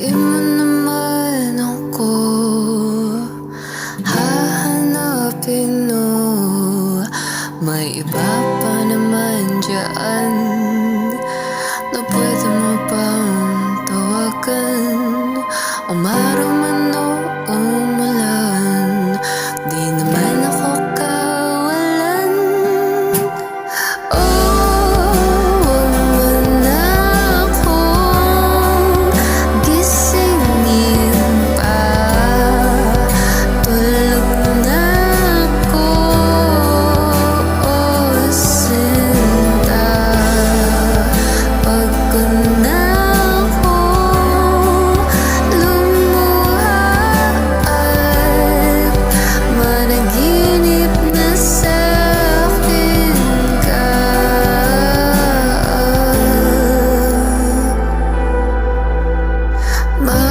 Di mo naman ako hahanapin, no May iba pa naman dyan. My